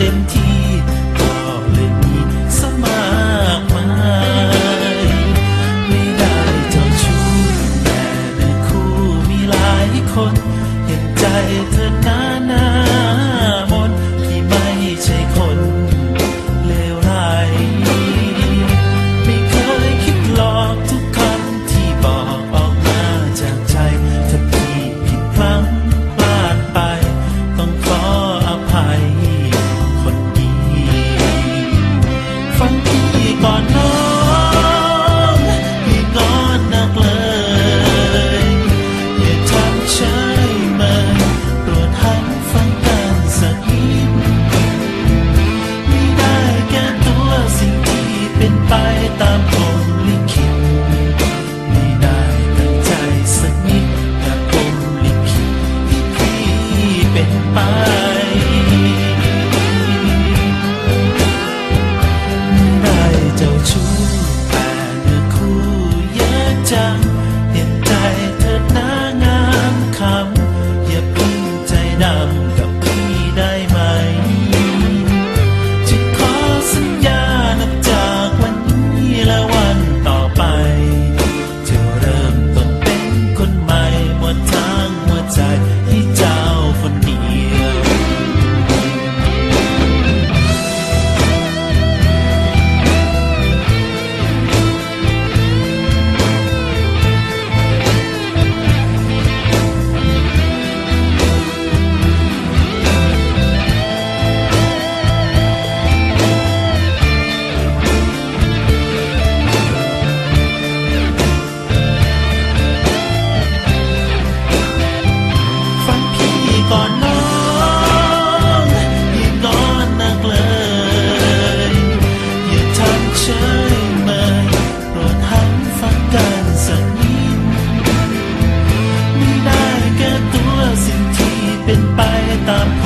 ต็มที่ก็เลยมีสมากมายไม่ได้เจ้าชู้แต่ในคู่มีหลายคน ไป ได้เจ้าชู้แต่เนื้อคู่เยอะจัง เห็นใจเธอหน้างามคำอย่าพึ่งใจดำ Dot.